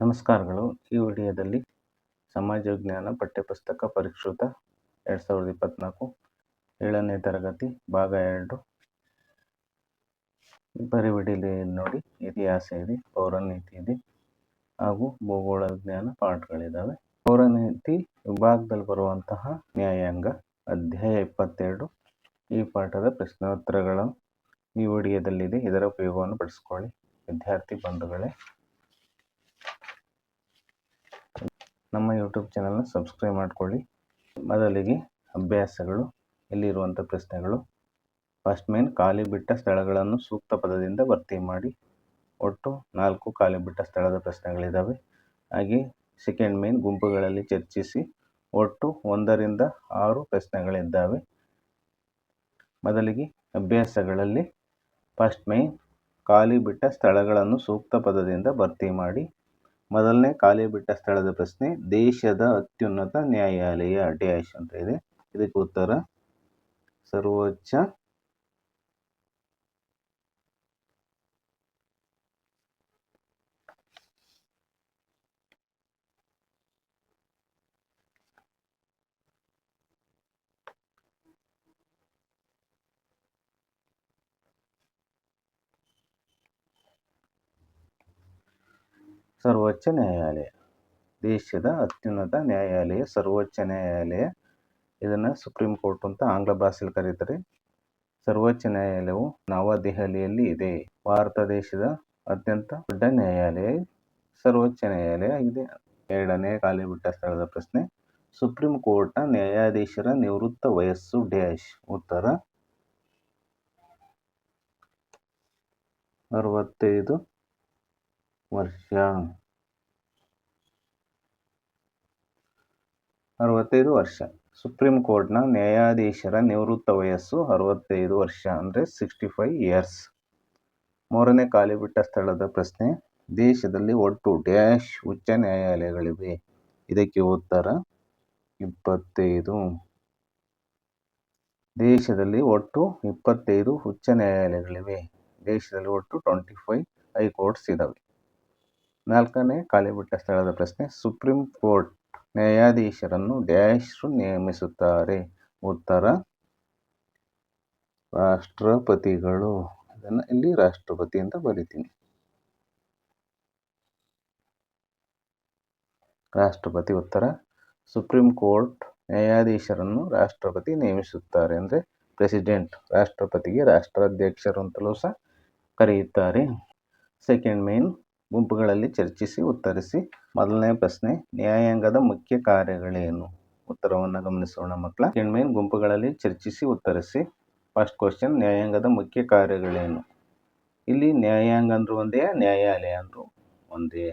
ನಮಸ್ಕಾರಗಳು. ಈ ವಿಡಿಯೋದಲ್ಲಿ ಸಮಾಜ ವಿಜ್ಞಾನ ಪಠ್ಯಪುಸ್ತಕ ಪರಿಷ್ಕೃತ ಎರಡು ಸಾವಿರದ ಇಪ್ಪತ್ನಾಲ್ಕು ಏಳನೇ ತರಗತಿ ಭಾಗ ಎರಡು. ಪರಿವಿಡಿಲಿ ನೋಡಿ ಇತಿಹಾಸ ಇದೆ ಪೌರನೀತಿ ಇದೆ ಹಾಗೂ ಭೂಗೋಳ ವಿಜ್ಞಾನ ಪಾಠಗಳಿದ್ದಾವೆ ಪೌರನೀತಿ ವಿಭಾಗದಲ್ಲಿ ಬರುವಂತಹ ನ್ಯಾಯಾಂಗ ಅಧ್ಯಾಯ ಇಪ್ಪತ್ತೆರಡು. ಈ ಪಾಠದ ಪ್ರಶ್ನೋತ್ತರಗಳು ಈ ವಿಡಿಯೋದಲ್ಲಿದೆ. ಇದರ ಉಪಯೋಗವನ್ನು ಪಡಿಸ್ಕೊಳ್ಳಿ. ವಿದ್ಯಾರ್ಥಿ ಬಂಧುಗಳೇ. ನಮ್ಮ ಯೂಟ್ಯೂಬ್ ಚಾನಲ್ನ ಸಬ್ಸ್ಕ್ರೈಬ್ ಮಾಡಿಕೊಳ್ಳಿ. ಮೊದಲಿಗೆ ಅಭ್ಯಾಸಗಳು ಇಲ್ಲಿರುವಂಥ ಪ್ರಶ್ನೆಗಳು. ಫಸ್ಟ್ ಮೇನ್ ಖಾಲಿ ಬಿಟ್ಟ ಸ್ಥಳಗಳನ್ನು ಸೂಕ್ತ ಪದದಿಂದ ಭರ್ತಿ ಮಾಡಿ. ಒಟ್ಟು ನಾಲ್ಕು ಖಾಲಿ ಬಿಟ್ಟ ಸ್ಥಳದ ಪ್ರಶ್ನೆಗಳಿದ್ದಾವೆ ಹಾಗೆ ಸೆಕೆಂಡ್ ಮೇನ್ ಗುಂಪುಗಳಲ್ಲಿ ಚರ್ಚಿಸಿ ಒಟ್ಟು ಒಂದರಿಂದ ಆರು ಪ್ರಶ್ನೆಗಳಿದ್ದಾವೆ. ಮೊದಲಿಗೆ ಅಭ್ಯಾಸಗಳಲ್ಲಿ ಫಸ್ಟ್ ಮೇನ್ ಖಾಲಿ ಬಿಟ್ಟ ಸ್ಥಳಗಳನ್ನು ಸೂಕ್ತ ಪದದಿಂದ ಭರ್ತಿ ಮಾಡಿ. ಮೊದಲನೇ ಖಾಲಿ ಬಿಟ್ಟ ಸ್ಥಳದ ಪ್ರಶ್ನೆ ದೇಶದ ಅತ್ಯುನ್ನತ ನ್ಯಾಯಾಲಯ ಡ್ಯಾಶ್ ಅಂತ ಇದೆ. ಇದಕ್ಕೆ ಉತ್ತರ ಸರ್ವೋಚ್ಚ ಸರ್ವೋಚ್ಚ ನ್ಯಾಯಾಲಯ. ದೇಶದ ಅತ್ಯುನ್ನತ ನ್ಯಾಯಾಲಯ, ಸರ್ವೋಚ್ಚ ನ್ಯಾಯಾಲಯ. ಇದನ್ನು ಸುಪ್ರೀಂ ಕೋರ್ಟ್ ಅಂತ ಆಂಗ್ಲ ಭಾಷೆಯಲ್ಲಿ ಕರೀತಾರೆ. ಸರ್ವೋಚ್ಚ ನ್ಯಾಯಾಲಯವು ನವದೆಹಲಿಯಲ್ಲಿ ಇದೆ. ಭಾರತ ದೇಶದ ಅತ್ಯಂತ ದೊಡ್ಡ ನ್ಯಾಯಾಲಯ, ಸರ್ವೋಚ್ಚ ನ್ಯಾಯಾಲಯ ಆಗಿದೆ. ಎರಡನೇ ಖಾಲಿ ಬಿಟ್ಟ ಸ್ಥಳದ ಪ್ರಶ್ನೆ. ಸುಪ್ರೀಂ ಕೋರ್ಟ್ನ ನ್ಯಾಯಾಧೀಶರ ನಿವೃತ್ತ ವಯಸ್ಸು ಡ್ಯಾಶ್. ಉತ್ತರ. ಅರವತ್ತೈದು. ವರ್ಷ. ಅರವತ್ತೈದು ವರ್ಷ. ಸುಪ್ರೀಂ ಕೋರ್ಟ್ನ ನ್ಯಾಯಾಧೀಶರ ನಿವೃತ್ತ ವಯಸ್ಸು ಅರವತ್ತೈದು ವರ್ಷ ಅಂದರೆ ಸಿಕ್ಸ್ಟಿ ಫೈವ್ ಇಯರ್ಸ್ ಮೂರನೇ ಖಾಲಿ ಬಿಟ್ಟ ಸ್ಥಳದ ಪ್ರಶ್ನೆ. ದೇಶದಲ್ಲಿ ಒಟ್ಟು ಡ್ಯಾಶ್ ಉಚ್ಚ ನ್ಯಾಯಾಲಯಗಳಿವೆ. ಇದಕ್ಕೆ ಉತ್ತರ ಇಪ್ಪತ್ತೈದು. ದೇಶದಲ್ಲಿ ಒಟ್ಟು ಇಪ್ಪತ್ತೈದು ಉಚ್ಚ ನ್ಯಾಯಾಲಯಗಳಿವೆ. ದೇಶದಲ್ಲಿ ಒಟ್ಟು ಟ್ವೆಂಟಿ ಫೈವ್ ಹೈಕೋರ್ಟ್ಸ್ ಇದ್ದಾವೆ ನಾಲ್ಕನೇ ಖಾಲಿ ಬಿಟ್ಟ ಸ್ಥಳದ ಪ್ರಶ್ನೆ, ಸುಪ್ರೀಂ ಕೋರ್ಟ್ ನ್ಯಾಯಾಧೀಶರನ್ನು ಡ್ಯಾಶ್ರು ನೇಮಿಸುತ್ತಾರೆ. ಉತ್ತರ, ರಾಷ್ಟ್ರಪತಿಗಳು. ಅದನ್ನು ಇಲ್ಲಿ ರಾಷ್ಟ್ರಪತಿ ಅಂತ ಬರಿತೀನಿ. ರಾಷ್ಟ್ರಪತಿ ಉತ್ತರ, ಸುಪ್ರೀಂ ಕೋರ್ಟ್ ನ್ಯಾಯಾಧೀಶರನ್ನು ರಾಷ್ಟ್ರಪತಿ ನೇಮಿಸುತ್ತಾರೆ ಅಂದರೆ ಪ್ರೆಸಿಡೆಂಟ್, ರಾಷ್ಟ್ರಪತಿಗೆ ರಾಷ್ಟ್ರಾಧ್ಯಕ್ಷರು ಅಂತಲೂ ಸಹ ಕರೆಯುತ್ತಾರೆ. ಸೆಕೆಂಡ್ ಮೇನ್ ಗುಂಪುಗಳಲ್ಲಿ ಚರ್ಚಿಸಿ, ಉತ್ತರಿಸಿ. ಮೊದಲನೇ ಪ್ರಶ್ನೆ, ನ್ಯಾಯಾಂಗದ ಮುಖ್ಯ ಕಾರ್ಯಗಳೇನು? ಉತ್ತರವನ್ನು ಗಮನಿಸೋಣ ಮಕ್ಕಳ. ಕಿಣ್ಮೇನ್ ಮೇನ್ ಗುಂಪುಗಳಲ್ಲಿ ಚರ್ಚಿಸಿ, ಉತ್ತರಿಸಿ. ಫಸ್ಟ್ ಕ್ವಶನ್ ನ್ಯಾಯಾಂಗದ ಮುಖ್ಯ ಕಾರ್ಯಗಳೇನು? ಇಲ್ಲಿ ನ್ಯಾಯಾಂಗ ಅಂದ್ರೆ ಒಂದೇ, ನ್ಯಾಯಾಲಯ ಅಂದರು ಒಂದೇ.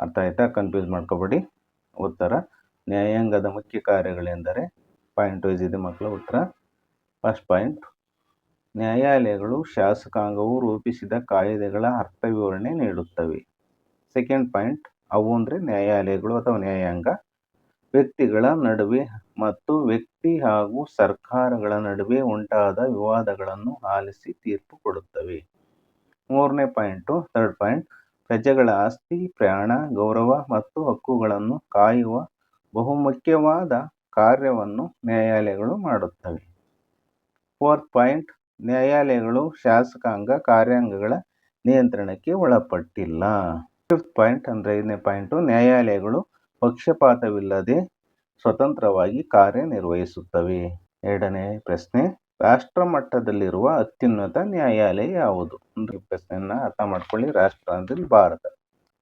ಅರ್ಥ ಆಯ್ತಾ? ಕನ್ಫ್ಯೂಸ್ ಮಾಡ್ಕೋಬೇಡಿ. ಉತ್ತರ, ನ್ಯಾಯಾಂಗದ ಮುಖ್ಯ ಕಾರ್ಯಗಳೆಂದರೆ ಪಾಯಿಂಟ್ ವೈಸ್ ಇದೆ ಮಕ್ಕಳ ಉತ್ತರ. ಫಸ್ಟ್ ಪಾಯಿಂಟ್ ನ್ಯಾಯಾಲಯಗಳು ಶಾಸಕಾಂಗವು ರೂಪಿಸಿದ ಕಾಯಿದೆಗಳ ಅರ್ಥ ವಿವರಣೆ ನೀಡುತ್ತವೆ. ಸೆಕೆಂಡ್ ಪಾಯಿಂಟ್ ಅವು ಅಂದರೆ ನ್ಯಾಯಾಲಯಗಳು ಅಥವಾ ನ್ಯಾಯಾಂಗ ವ್ಯಕ್ತಿಗಳ ನಡುವೆ ಮತ್ತು ವ್ಯಕ್ತಿ ಹಾಗೂ ಸರ್ಕಾರಗಳ ನಡುವೆ ಉಂಟಾದ ವಿವಾದಗಳನ್ನು ಆಲಿಸಿ ತೀರ್ಪು ಕೊಡುತ್ತವೆ. ಮೂರನೇ ಪಾಯಿಂಟು ಥರ್ಡ್ ಪಾಯಿಂಟ್ ಪ್ರಜೆಗಳ ಆಸ್ತಿ, ಪ್ರಾಣ, ಗೌರವ ಮತ್ತು ಹಕ್ಕುಗಳನ್ನು ಕಾಯುವ ಬಹುಮುಖ್ಯವಾದ ಕಾರ್ಯವನ್ನು ನ್ಯಾಯಾಲಯಗಳು ಮಾಡುತ್ತವೆ. ಫೋರ್ತ್ ಪಾಯಿಂಟ್ ನ್ಯಾಯಾಲಯಗಳು, ಶಾಸಕಾಂಗ ಕಾರ್ಯಾಂಗಗಳ ನಿಯಂತ್ರಣಕ್ಕೆ ಒಳಪಟ್ಟಿಲ್ಲ. ಫಿಫ್ತ್ ಪಾಯಿಂಟ್ ಅಂದರೆ ಐದನೇ ಪಾಯಿಂಟು ನ್ಯಾಯಾಲಯಗಳು ಪಕ್ಷಪಾತವಿಲ್ಲದೆ ಸ್ವತಂತ್ರವಾಗಿ ಕಾರ್ಯನಿರ್ವಹಿಸುತ್ತವೆ. ಎರಡನೇ ಪ್ರಶ್ನೆ, ರಾಷ್ಟ್ರ ಮಟ್ಟದಲ್ಲಿರುವ ಅತ್ಯುನ್ನತ ನ್ಯಾಯಾಲಯ ಯಾವುದು? ಅಂದ್ರೆ ಪ್ರಶ್ನೆಯನ್ನು ಅರ್ಥ ಮಾಡ್ಕೊಳ್ಳಿ ರಾಷ್ಟ್ರ ಅಂದ್ರೆ ಭಾರತ.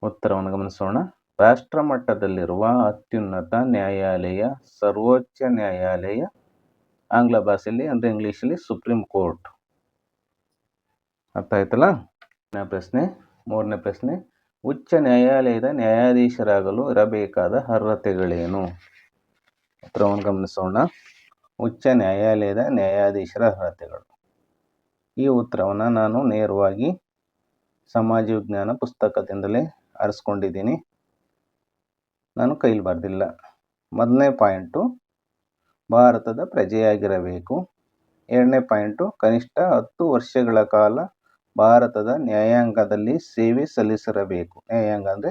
ಉತ್ತರವನ್ನು ಗಮನಿಸೋಣ. ರಾಷ್ಟ್ರ ಮಟ್ಟದಲ್ಲಿರುವ ಅತ್ಯುನ್ನತ ನ್ಯಾಯಾಲಯ, ಸರ್ವೋಚ್ಚ ನ್ಯಾಯಾಲಯ, ಆಂಗ್ಲ ಭಾಷೆಯಲ್ಲಿ ಅಂದರೆ ಇಂಗ್ಲೀಷಲ್ಲಿ ಸುಪ್ರೀಂ ಕೋರ್ಟ್. ಅರ್ಥ ಆಯ್ತಲ್ಲ? ಪ್ರಶ್ನೆ, ಮೂರನೇ ಪ್ರಶ್ನೆ. ಉಚ್ಚ ನ್ಯಾಯಾಲಯದ ನ್ಯಾಯಾಧೀಶರಾಗಲು ಇರಬೇಕಾದ ಅರ್ಹತೆಗಳೇನು? ಉತ್ತರವನ್ನು ಗಮನಿಸೋಣ. ಉಚ್ಚ ನ್ಯಾಯಾಲಯದ ನ್ಯಾಯಾಧೀಶರ ಅರ್ಹತೆಗಳು. ಈ ಉತ್ತರವನ್ನು ನಾನು ನೇರವಾಗಿ ಸಮಾಜ ವಿಜ್ಞಾನ ಪುಸ್ತಕದಿಂದಲೇ ಆರಿಸ್ಕೊಂಡಿದ್ದೀನಿ. ನಾನು ಕೈಲಿ ಬರೆದಿಲ್ಲ. ಮೊದಲನೇ ಪಾಯಿಂಟು, ಭಾರತದ ಪ್ರಜೆಯಾಗಿರಬೇಕು. ಎರಡನೇ ಪಾಯಿಂಟು, ಕನಿಷ್ಠ ಹತ್ತು ವರ್ಷಗಳ ಕಾಲ ಭಾರತದ ನ್ಯಾಯಾಂಗದಲ್ಲಿ ಸೇವೆ ಸಲ್ಲಿಸಿರಬೇಕು. ನ್ಯಾಯಾಂಗ ಅಂದರೆ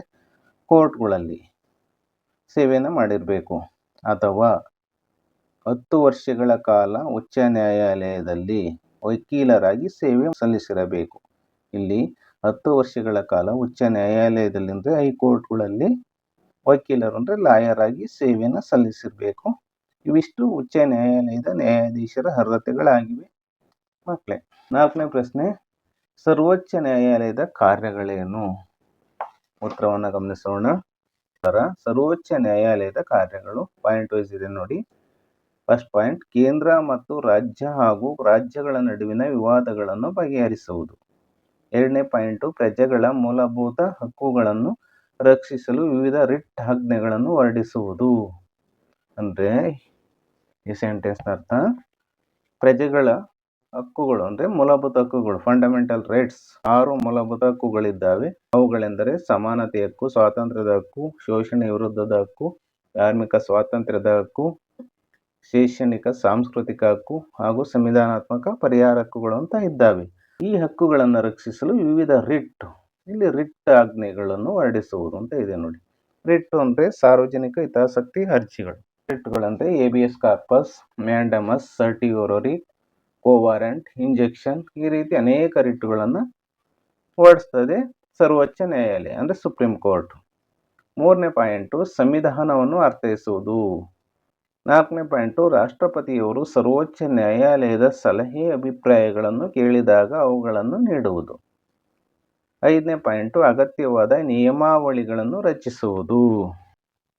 ಕೋರ್ಟ್ಗಳಲ್ಲಿ ಸೇವೆಯನ್ನು ಮಾಡಿರಬೇಕು. ಅಥವಾ ಹತ್ತು ವರ್ಷಗಳ ಕಾಲ ಉಚ್ಚ ನ್ಯಾಯಾಲಯದಲ್ಲಿ ವಕೀಲರಾಗಿ ಸೇವೆ ಸಲ್ಲಿಸಿರಬೇಕು. ಇಲ್ಲಿ ಹತ್ತು ವರ್ಷಗಳ ಕಾಲ ಉಚ್ಚ ನ್ಯಾಯಾಲಯದಲ್ಲಿ ಅಂದರೆ ಹೈಕೋರ್ಟ್ಗಳಲ್ಲಿ ವಕೀಲರು ಅಂದರೆ ಲಾಯರ್ ಆಗಿ ಸೇವೆಯನ್ನು ಸಲ್ಲಿಸಿರಬೇಕು. ಇವಿಷ್ಟು ಉಚ್ಚ ನ್ಯಾಯಾಲಯದ ನ್ಯಾಯಾಧೀಶರ ಅರ್ಹತೆಗಳಾಗಿವೆ. ಮಕ್ಕಳೇ ನಾಲ್ಕನೇ ಪ್ರಶ್ನೆ. ಸರ್ವೋಚ್ಚ ನ್ಯಾಯಾಲಯದ ಕಾರ್ಯಗಳೇನು? ಉತ್ತರವನ್ನು ಗಮನಿಸೋಣ. ಸರ ಸರ್ವೋಚ್ಚ ನ್ಯಾಯಾಲಯದ ಕಾರ್ಯಗಳು. ಪಾಯಿಂಟ್ ವೈಸ್ ಇದೆ ನೋಡಿ. ಫಸ್ಟ್ ಪಾಯಿಂಟ್, ಕೇಂದ್ರ ಮತ್ತು ರಾಜ್ಯ ಹಾಗೂ ರಾಜ್ಯಗಳ ನಡುವಿನ ವಿವಾದಗಳನ್ನು ಬಗೆಹರಿಸುವುದು. ಎರಡನೇ ಪಾಯಿಂಟು, ಪ್ರಜೆಗಳ ಮೂಲಭೂತ ಹಕ್ಕುಗಳನ್ನು ರಕ್ಷಿಸಲು ವಿವಿಧ ರಿಟ್ ಆಜ್ಞೆಗಳನ್ನು ಹೊರಡಿಸುವುದು. ಅಂದರೆ ಈ ಸೆಂಟೆನ್ಸ್ನ ಅರ್ಥ, ಪ್ರಜೆಗಳ ಹಕ್ಕುಗಳು ಅಂದರೆ ಮೂಲಭೂತ ಹಕ್ಕುಗಳು ಫಂಡಮೆಂಟಲ್ ರೈಟ್ಸ್ ಆರು ಮೂಲಭೂತ ಹಕ್ಕುಗಳಿದ್ದಾವೆ. ಅವುಗಳೆಂದರೆ ಸಮಾನತೆ ಹಕ್ಕು, ಸ್ವಾತಂತ್ರ್ಯದ ಹಕ್ಕು, ಶೋಷಣೆ ವಿರುದ್ಧದ ಹಕ್ಕು, ಧಾರ್ಮಿಕ ಸ್ವಾತಂತ್ರ್ಯದ ಹಕ್ಕು, ಶೈಕ್ಷಣಿಕ, ಸಾಂಸ್ಕೃತಿಕ ಹಕ್ಕು ಹಾಗೂ ಸಂವಿಧಾನಾತ್ಮಕ ಪರಿಹಾರ ಹಕ್ಕುಗಳು ಅಂತ ಇದ್ದಾವೆ. ಈ ಹಕ್ಕುಗಳನ್ನು ರಕ್ಷಿಸಲು ವಿವಿಧ ರಿಟ್ ಇಲ್ಲಿ ರಿಟ್ ಆಜ್ಞೆಗಳನ್ನು ಹೊರಡಿಸುವುದು ಅಂತ ಇದೆ ನೋಡಿ. ರಿಟ್ ಅಂದರೆ ಸಾರ್ವಜನಿಕ ಹಿತಾಸಕ್ತಿ ಅರ್ಜಿಗಳು. ರಿಟ್ಗಳಂದ್ರೆ habeas corpus mandamus certiorari quo warranto injunction ಈ ರೀತಿ ಅನೇಕ ರಿಟ್ಟುಗಳನ್ನು ಹೊರಡಿಸ್ತದೆ. ಸರ್ವೋಚ್ಚ ನ್ಯಾಯಾಲಯ ಅಂದರೆ ಸುಪ್ರೀಂ ಕೋರ್ಟ್. ಮೂರನೇ ಪಾಯಿಂಟು, ಸಂವಿಧಾನವನ್ನು ಅರ್ಥೈಸುವುದು. ನಾಲ್ಕನೇ ಪಾಯಿಂಟು, ರಾಷ್ಟ್ರಪತಿಯವರು ಸರ್ವೋಚ್ಚ ನ್ಯಾಯಾಲಯದ ಸಲಹೆ ಅಭಿಪ್ರಾಯಗಳನ್ನು ಕೇಳಿದಾಗ ಅವುಗಳನ್ನು ನೀಡುವುದು. ಐದನೇ ಪಾಯಿಂಟು, ಅಗತ್ಯವಾದ ನಿಯಮಾವಳಿಗಳನ್ನು ರಚಿಸುವುದು.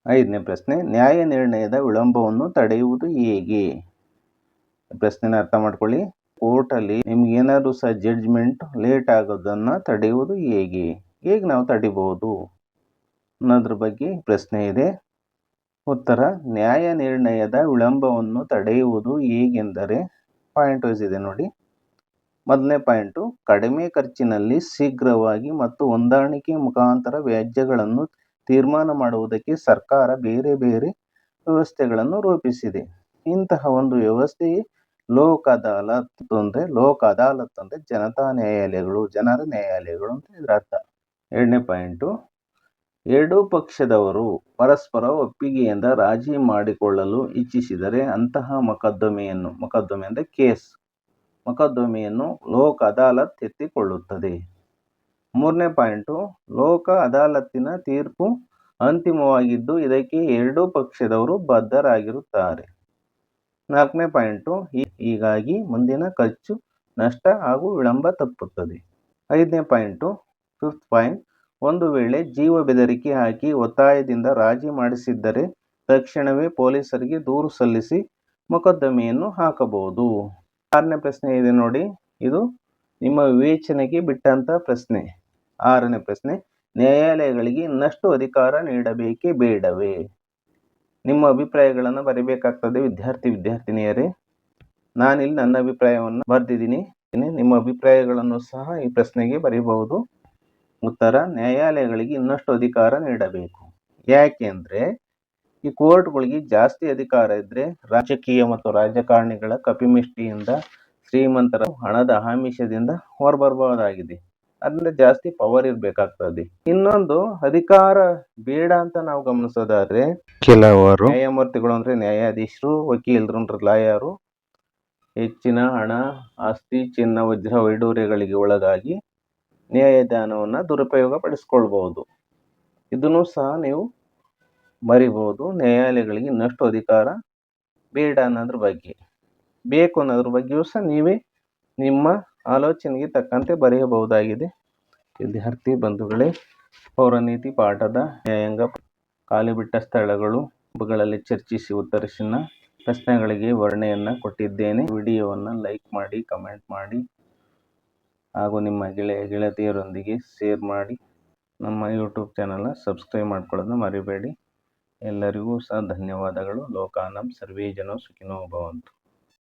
ಐದನೇ ಪ್ರಶ್ನೆ, ನ್ಯಾಯ ನಿರ್ಣಯದ ವಿಳಂಬವನ್ನು ತಡೆಯುವುದು ಹೇಗೆ? ಪ್ರಶ್ನೆನ ಅರ್ಥ ಮಾಡ್ಕೊಳ್ಳಿ. ಕೋರ್ಟಲ್ಲಿ ನಿಮ್ಗೆ ಏನಾದರೂ ಸಹ ಜಡ್ಜ್ಮೆಂಟ್ ಲೇಟ್ ಆಗೋದನ್ನು ತಡೆಯುವುದು ಹೇಗೆ? ಹೇಗೆ ನಾವು ತಡಿಬಹುದು? ಅನ್ನೋದ್ರ ಬಗ್ಗೆ ಪ್ರಶ್ನೆ ಇದೆ. ಉತ್ತರ, ನ್ಯಾಯ ನಿರ್ಣಯದ ವಿಳಂಬವನ್ನು ತಡೆಯುವುದು ಹೇಗೆಂದರೆ ಪಾಯಿಂಟ್ ವೈಸ್ ಇದೆ ನೋಡಿ. ಮೊದಲನೇ ಪಾಯಿಂಟು ಕಡಿಮೆ ಖರ್ಚಿನಲ್ಲಿ ಶೀಘ್ರವಾಗಿ ಮತ್ತು ಹೊಂದಾಣಿಕೆ ಮುಖಾಂತರ ವ್ಯಾಜ್ಯಗಳನ್ನು ತೀರ್ಮಾನ ಮಾಡುವುದಕ್ಕೆ ಸರ್ಕಾರ ಬೇರೆ ಬೇರೆ ವ್ಯವಸ್ಥೆಗಳನ್ನು ರೂಪಿಸಿದೆ. ಇಂತಹ ಒಂದು ವ್ಯವಸ್ಥೆಯೇ ಲೋಕ್ ಅದಾಲತ್ ಅಂದರೆ ಲೋಕ್ ಅದಾಲತ್ ಅಂದರೆ ಜನತಾ ನ್ಯಾಯಾಲಯಗಳು, ಜನರ ನ್ಯಾಯಾಲಯಗಳು ಅಂತ ಇದರ ಅರ್ಥ. ಎರಡನೇ ಪಾಯಿಂಟು, ಎರಡೂ ಪಕ್ಷದವರು ಪರಸ್ಪರ ಒಪ್ಪಿಗೆಯಿಂದ ರಾಜಿ ಮಾಡಿಕೊಳ್ಳಲು ಇಚ್ಛಿಸಿದರೆ ಅಂತಹ ಮೊಕದ್ದಮೆಯನ್ನು, ಮೊಕದ್ದಮೆ ಅಂದರೆ ಕೇಸ್, ಮೊಕದ್ದಮೆಯನ್ನು ಲೋಕ್ ಅದಾಲತ್ ಎತ್ತಿಕೊಳ್ಳುತ್ತದೆ. ಮೂರನೇ ಪಾಯಿಂಟು ಲೋಕ ಅದಾಲತ್ತಿನ ತೀರ್ಪು ಅಂತಿಮವಾಗಿದ್ದು ಇದಕ್ಕೆ ಎರಡೂ ಪಕ್ಷದವರು ಬದ್ಧರಾಗಿರುತ್ತಾರೆ. ನಾಲ್ಕನೇ ಪಾಯಿಂಟು ಹೀಗಾಗಿ ಮುಂದಿನ ಖರ್ಚು ನಷ್ಟ ಹಾಗೂ ವಿಳಂಬ ತಪ್ಪುತ್ತದೆ. ಐದನೇ ಪಾಯಿಂಟು ಫಿಫ್ತ್ ಪಾಯಿಂಟ್ ಒಂದು ವೇಳೆ ಜೀವ ಬೆದರಿಕೆ ಹಾಕಿ ಒತ್ತಾಯದಿಂದ ರಾಜಿ ಮಾಡಿಸಿದ್ದರೆ ತಕ್ಷಣವೇ ಪೊಲೀಸರಿಗೆ ದೂರು ಸಲ್ಲಿಸಿ ಮೊಕದ್ದಮೆಯನ್ನು ಹಾಕಬಹುದು. ಆರನೇ ಪ್ರಶ್ನೆ ಇದೆ ನೋಡಿ, ಇದು ನಿಮ್ಮ ವಿವೇಚನೆಗೆ ಬಿಟ್ಟಂತ ಪ್ರಶ್ನೆ. ಆರನೇ ಪ್ರಶ್ನೆ, ನ್ಯಾಯಾಲಯಗಳಿಗೆ ಇನ್ನಷ್ಟು ಅಧಿಕಾರ ನೀಡಬೇಕೇ ಬೇಡವೇ? ನಿಮ್ಮ ಅಭಿಪ್ರಾಯಗಳನ್ನು ಬರೀಬೇಕಾಗ್ತದೆ. ವಿದ್ಯಾರ್ಥಿ, ವಿದ್ಯಾರ್ಥಿನಿಯರೇ, ನಾನಿಲ್ಲಿ ನನ್ನ ಅಭಿಪ್ರಾಯವನ್ನು ಬರೆದಿದ್ದೀನಿ. ನಿಮ್ಮ ಅಭಿಪ್ರಾಯಗಳನ್ನು ಸಹ ಈ ಪ್ರಶ್ನೆಗೆ ಬರೀಬಹುದು. ಉತ್ತರ, ನ್ಯಾಯಾಲಯಗಳಿಗೆ ಇನ್ನಷ್ಟು ಅಧಿಕಾರ ನೀಡಬೇಕು. ಯಾಕೆಂದರೆ ಈ ಕೋರ್ಟ್ಗಳಿಗೆ ಜಾಸ್ತಿ ಅಧಿಕಾರ ಇದ್ದರೆ ರಾಜಕೀಯ ಮತ್ತು ರಾಜಕಾರಣಿಗಳ ಕಪಿಮಿಷ್ಟಿಯಿಂದ ಶ್ರೀಮಂತರ ಹಣದ ಆಮಿಷದಿಂದ ಹೊರಬರಬಹುದಾಗಿದೆ. ಅದರಿಂದ ಜಾಸ್ತಿ ಪವರ್ ಇರಬೇಕಾಗ್ತದೆ. ಇನ್ನೊಂದು ಅಧಿಕಾರ ಬೇಡ ಅಂತ ನಾವು ಗಮನಿಸೋದಾದ್ರೆ ಕೆಲವರು ನ್ಯಾಯಮೂರ್ತಿಗಳು ಅಂದ್ರೆ ನ್ಯಾಯಾಧೀಶರು ವಕೀಲರು ಅಂದ್ರೆ ಲಾಯರು ಹೆಚ್ಚಿನ ಹಣ ಆಸ್ತಿ ಚಿನ್ನ ವಜ್ರ ವೈಡೂರ್ಯಗಳಿಗೆ ಒಳಗಾಗಿ ನ್ಯಾಯದಾನವನ್ನ ದುರುಪಯೋಗ ಪಡಿಸ್ಕೊಳ್ಬಹುದು ಇದನ್ನು ಸಹ ನೀವು ಮರಿಬಹುದು. ನ್ಯಾಯಾಲಯಗಳಿಗೆ ಇನ್ನಷ್ಟು ಅಧಿಕಾರ ಬೇಡ ಅನ್ನೋದ್ರ ಬಗ್ಗೆ. ಬೇಕು ಅನ್ನೋದ್ರ ಬಗ್ಗೆಯೂ ಸಹ ನೀವೇ ನಿಮ್ಮ ಆಲೋಚನೆಗೆ ತಕ್ಕಂತೆ ಬರೆಯಬಹುದಾಗಿದೆ. ವಿದ್ಯಾರ್ಥಿ ಬಂಧುಗಳೇ, ಪೌರನೀತಿ ಪಾಠದ ನ್ಯಾಯಾಂಗ ಖಾಲಿ ಬಿಟ್ಟ ಸ್ಥಳಗಳು ಗಳಲ್ಲಿ ಚರ್ಚಿಸಿ ಉತ್ತರಿಸಿನ ಪ್ರಶ್ನೆಗಳಿಗೆ ವರ್ಣೆಯನ್ನು ಕೊಟ್ಟಿದ್ದೇನೆ. ವಿಡಿಯೋವನ್ನು ಲೈಕ್ ಮಾಡಿ, ಕಮೆಂಟ್ ಮಾಡಿ ಹಾಗೂ ನಿಮ್ಮ ಗೆಳೆಯ ಗೆಳತಿಯರೊಂದಿಗೆ ಶೇರ್ ಮಾಡಿ. ನಮ್ಮ ಯೂಟ್ಯೂಬ್ ಚಾನಲ್ನ ಸಬ್ಸ್ಕ್ರೈಬ್ ಮಾಡ್ಕೊಳ್ಳೋದನ್ನ ಮರಿಬೇಡಿ. ಎಲ್ಲರಿಗೂ ಸಹ ಧನ್ಯವಾದಗಳು. ಲೋಕಾನಂ ಸರ್ವೇ ಜನೋ ಸುಖಿನೋ ಭವಂತು.